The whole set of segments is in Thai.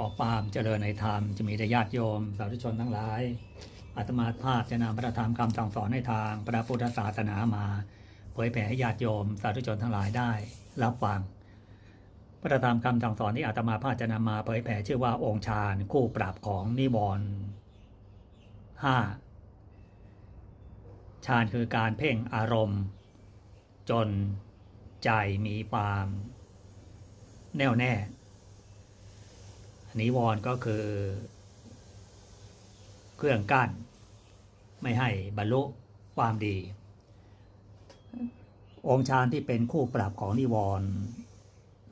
ก่อความเจริญในธรรมจะมีแต่ญาติโยม สาธุชนทั้งหลายอาตมาภาพจะนำพระธรรมคำสั่งสอนในทางพระพุทธศาสนามา เผยแผ่ให้ญาติโยม สาธุชนทั้งหลายได้ รับฟัง พระธรรมคำสั่งสอนที่อาตมาภาพจะนำมาเผยแผ่ชื่อว่าองค์ฌานคู่ปรับของนิวรณ์ห้าฌานคือการเพ่งอารมณ์ จนใจมีความ แน่วแน่ นิวรณ์ก็คือ เครื่องกั้น ไม่ให้บรรลุความดี องค์ฌานที่เป็นคู่ปรับของนิวรณ์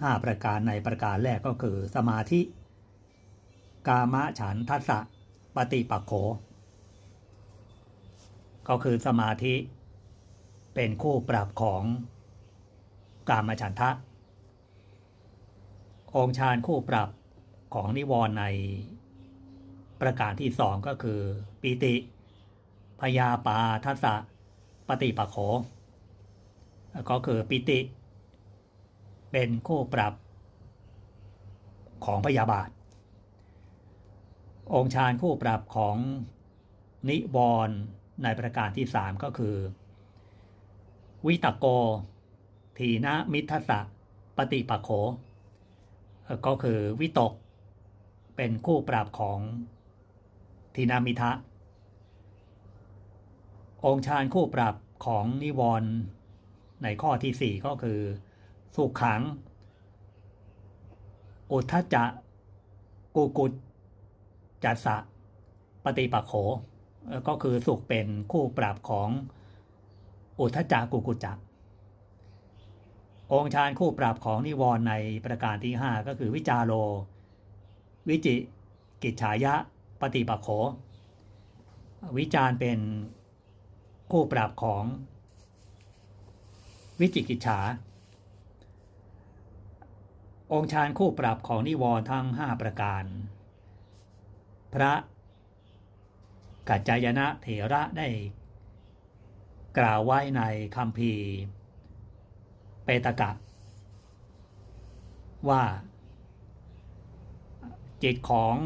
ห้าประการในประการแรกก็คือ สมาธิ กามะฉันทัสสะปฏิปักโข ก็คือสมาธิเป็นคู่ปรับของกามฉันทะ องค์ฌานคู่ปรับ ของนิวรณ์ในประการที่สองก็คือปีติ พยาปาทัสสะปฏิปะโขก็คือปิติ เป็นคู่ปรับของพยาบาท องค์ฌานคู่ปรับของนิวรณ์ในประการที่สามก็คือ วิตโก ทีนะมิทัสสะปฏิปะโขก็คือวิตก เป็นคู่ปรับของทีนามิทะ องค์ฌานคู่ปรับของนิวรณ์ในข้อที่สี่ก็คือ สุขขัง อุทธจจะกุกุจจัสสะปฏิปักโข ก็คือสุขเป็นคู่ปรับของอุทธจจะกุกุจจะองค์ฌานคู่ปรับของนิวรณ์ในประการที่ 5 ก็คือวิจาโล วิจิกิจฉายะปฏิปักโข วิจารเป็นคู่ปรับของวิจิกิจฉา องค์ฌานคู่ปรับของนิวรณ์ทั้ง 5 ประการ พระกัจจายนะเถระได้กล่าวไว้ในคำพีเปตกะ ว่า จิตของ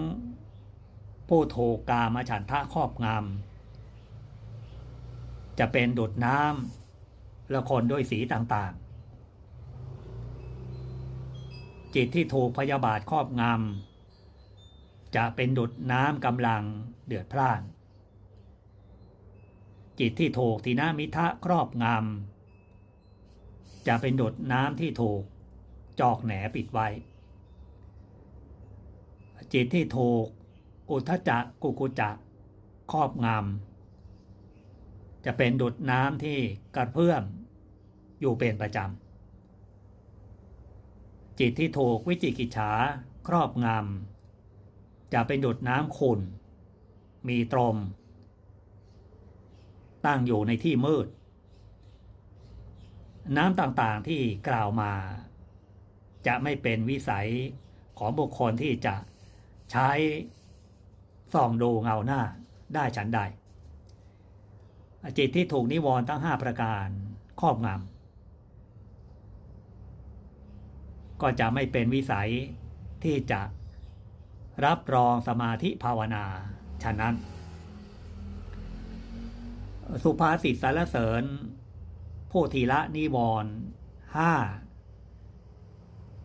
ผู้ถูกกามฉันทะครอบงำจะเป็นดุดน้ำละคนด้วยสีต่างๆ จิตที่ถูกพยาบาทครอบงำจะเป็นดุดน้ำกำลังเดือดพล่าน จิตที่ถูกทีนามิทะครอบงำจะเป็นดุดน้ำที่ถูกจอกแหนปิดไว้ จิตที่ถูกอุทจักกุกุจักครอบงำจะเป็นดุดน้ำที่กระเพื่อมอยู่เป็นประจำจิตที่ถูกวิจิกิจฉาครอบงำจะเป็นดุดน้ำขุ่นมีตรม ตั้งอยู่ในที่มืด น้ำต่างๆที่กล่าวมา จะไม่เป็นวิสัยของบุคคลที่จะ ใช้ส่องดูเงาหน้าได้ฉันใดจิตที่ถูกนิวรณ์ทั้งห้าประการครอบงำก็จะไม่เป็นวิสัยที่จะรับรองสมาธิภาวนา ฉะนั้น สุภาษิตสารเสริญโพธิละนิวรณ์ห้า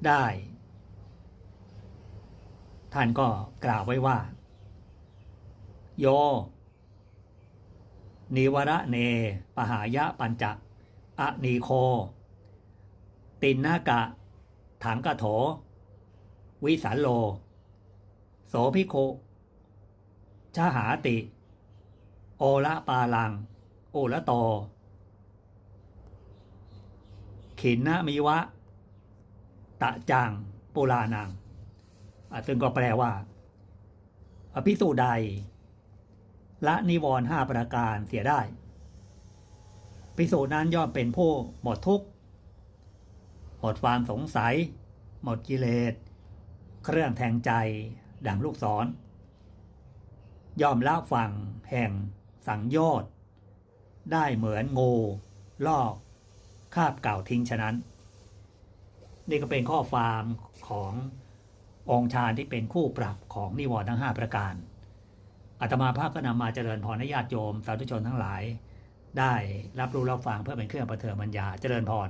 ได้ ท่านก็กล่าวไว้ว่า โย นิวระเน ปหายะปัญจะอะนีโค ตินนากะ ถังกะโถ วิสันโล โสภิโคชหาติ โอละปาลัง โอละโต ขินนะมิวะ ตะจัง ปุรานัง ซึ่งก็แปลว่า อภิสูจน์ใด ละนิวรณ์ห้าประการเสียได้ภิกษุนั้นย่อมเป็นผู้หมดทุกข์ หมดความสงสัย หมดกิเลส เครื่องแทงใจ ดังลูกศร ย่อมละฝั่งแห่งสังโยชน์ได้เหมือนงูลอกคาบเก่าทิ้งฉะนั้น นี่ก็เป็นข้อความของ องค์ฌานที่เป็นคู่ปรับของนิวรณ์ทั้ง 5 ประการอาตมาภาพก็นำมาเจริญพรให้ญาติโยมสาธุชนทั้งหลาย ได้รับรู้รับฟังเพื่อเป็นเครื่องประเทิงปัญญาเจริญพร